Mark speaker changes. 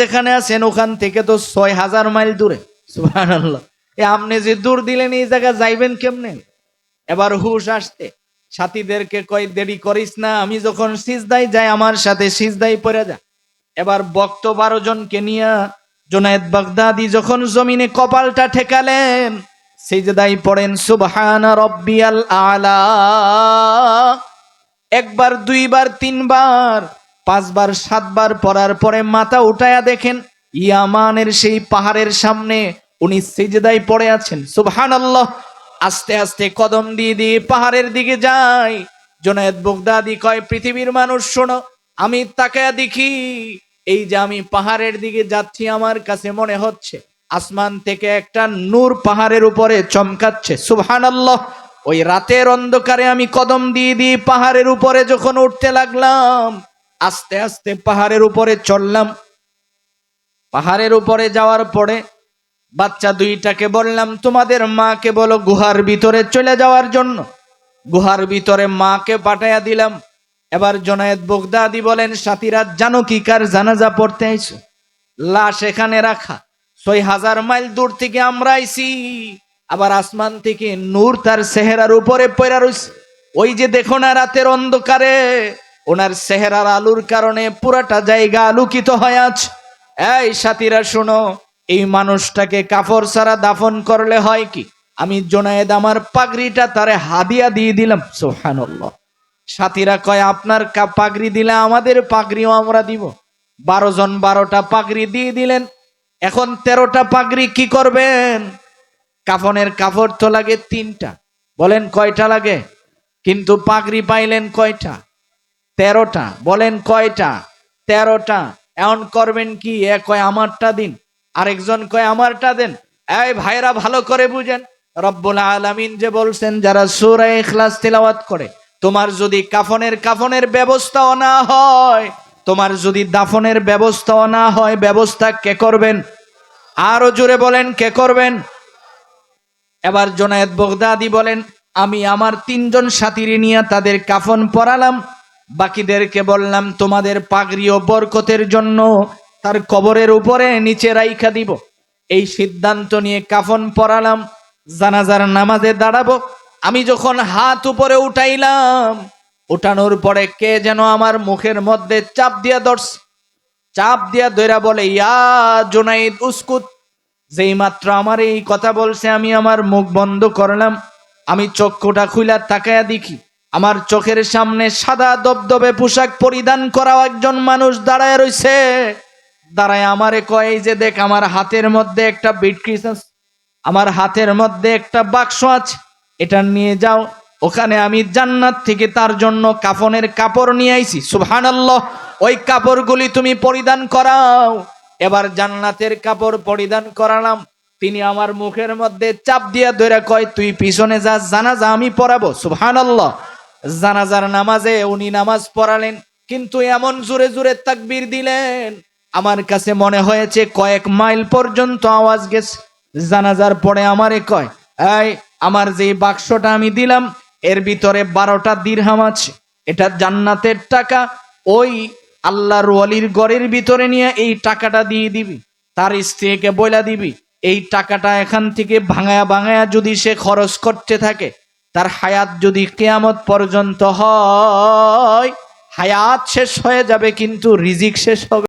Speaker 1: যেখানে আছেন, ওখান থেকে তো ছয় হাজার মাইল দূরে। এ আপনি যে দূর দিলেন, এই জায়গা যাইবেন কেমনে? এবার হুশ আসতে। সাথীদেরকে কয়, দেরি করিস না, আমি যখন সিজদাই যাই, আমার সাথে সিজদাই পড়ে যা। এবার বক্ত বারো জনকে নিয়ে জোনায়েদ বাগদাদি যখন জমিনে কপালটা ঠেকালেন সিজদাই পড়েন, সুবহানা রব্বিয়াল আলা। একবার, দুইবার, তিনবার পাঁচবার, সাতবার পড়ার পরে মাথা উঠায়া দেখেন, ইয়ামানের সেই পাহাড়ের সামনে উনি সিজদাই পড়ে আছেন। সুবহানাল্লাহ, আস্তে আস্তে কদম দিয়ে দিয়ে পাহাড়ের দিকে যাই জোনায়েদ বগদাদি কয়, পৃথিবীর মানুষ, শোনো, আমি তাকায়া দেখি, এই যে আমি পাহাড়ের দিকে যাচ্ছি, আমার কাছে মনে হচ্ছে, আসমান থেকে একটা নূর পাহাড়ের উপরে চমকাচ্ছে। সুবহানাল্লাহ, ওই রাতের অন্ধকারে আমি কদম দিয়ে দিয়ে পাহাড়ের উপরে যখন উঠতে লাগলাম আস্তে আস্তে পাহাড়ের উপরে চললাম। পাহাড়ের উপরে যাওয়ার পরে বাচ্চা দুইটাকে বললাম, তোমাদের মাকে বলো গুহার ভিতরে চলে যাওয়ার জন্য। গুহার ভিতরে মাকে পাঠাইয়া দিলাম। এবার জনায়েদ বগদাদি বলেন, সাথীরা, জানো কি কার জানাজা পড়তে আইছো? লাশ এখানে রাখা। ছয় হাজার মাইল দূর থেকে আমরা আইছি। আবার আসমান থেকে নূর তার চেহারার উপরে পয়রা রইছে। ওই যে দেখো না রাতের অন্ধকারে। ওনার চেহারার আলুর কারণে পুরাটা জায়গা আলোকিত হয়ে আছে এই সাথীরা, শোনো, এই মানুষটাকে কাফর ছাড়া দাফন করলে হয় কি? আমি জোনায়েদ আমার পাগড়িটা তারে হাদিয়া দিয়ে দিলাম সোহানুল্লাহ সাথীরা কয়, আপনার পাগড়ি দিলে আমাদের পাগড়িও আমরা দিব। বারো জন বারোটা পাগড়ি দিয়ে দিলেন। এখন তেরোটা পাগড়ি কি করবেন? কাফনের কাপড় তো লাগে তিনটা। বলেন কয়টা লাগে? কিন্তু পাগড়ি পাইলেন কয়টা? তেরোটা, বলেন কয়টা? তেরোটা। এমন করবেন কি? এ কয়, আমারটা দিন। আরেকজন কয়, আমারটা দেন। এই ভাইরা ভালো করে বুঝেন। রব্বুল আলামিন যে বলছেন, যারা সূরা ইখলাস তেলাওয়াত করে, তোমার যদি কাফনের কাফনের ব্যবস্থাও না হয়, তোমার যদি দাফনের ব্যবস্থাও না হয়, ব্যবস্থা কে করবেন? আরও জোরে বলেন, কে করবেন? এবার জোনায়েদ বগদাদি বলেন, আমি আমার তিনজন সাথীরে নিয়ে তাদের কাফন পরালাম। বাকিদেরকে বললাম, তোমাদের পাগড়ি ও বরকতের জন্য তার কবরের উপরে নিচে রাইখা দিব। এই সিদ্ধান্ত নিয়ে কাফন পরালাম, জানাজার নামাজে দাঁড়াবো। আমি যখন হাত উপরে উঠাইলাম, উঠানোর পরে কে যেন আমার মুখের মধ্যে চাপ দিয়া ধরছে। চাপ দিয়া দইরা বলে, ইয়া জোনাইদ, উস্কুত। যেই মাত্র আমার এই কথা বলছে, আমি আমার মুখ বন্ধ করলাম। আমি চক্ষুটা খুইলা তাকায়া দেখি। আমার চোখের সামনে সাদা দবদবে পোশাক পরিধান করা একজন মানুষ দাঁড়ায় রয়েছে দাঁড়ায় আমারে কয় যে দেখ, আমার হাতের মধ্যে একটা বিটক্রিস আছে। আমার হাতের মধ্যে একটা বাক্স আছে। এটা নিয়ে যাও। ওখানে আমি জান্নাত থেকে তার জন্য কাফনের কাপড় নিয়ে আইছি। সুবহানাল্লাহ, ওই কাপড়গুলি তুমি পরিধান করাও। এবার জান্নাতের কাপড় পরিধান করালাম। তিনি আমার মুখের মধ্যে চাপ দিয়া ধরে কয়, তুই পিছনে যা, জানাজা আমি পড়াবো সুবহানাল্লাহ জানাজার নামাজে উনি নামাজ পড়ালেন, কিন্তু এমন জোরে জোরে তাকবির দিলেন। আমার কাছে মনে হয়েছে কয়েক মাইল পর্যন্ত আওয়াজ গেছে। জানাজার পরে আমারে কয়, এই, আমার যে বাক্সটা আমি দিলাম, এর ভিতরে বারোটা দিরহাম আছে। এটা জান্নাতের টাকা, ওই আল্লাহর ওয়ালির গড়ের ভিতরে নিয়ে এই টাকাটা দিয়ে দিবি, তার স্ত্রীকে বইলা দিবি। এই টাকাটা এখান থেকে ভাঙায়া ভাঙায়া যদি সে খরচ করতে থাকে তার হায়াত যদি কেয়ামত পর্যন্ত হয় হায়াত শেষ হয়ে যাবে কিন্তু রিজিক শেষ হবে।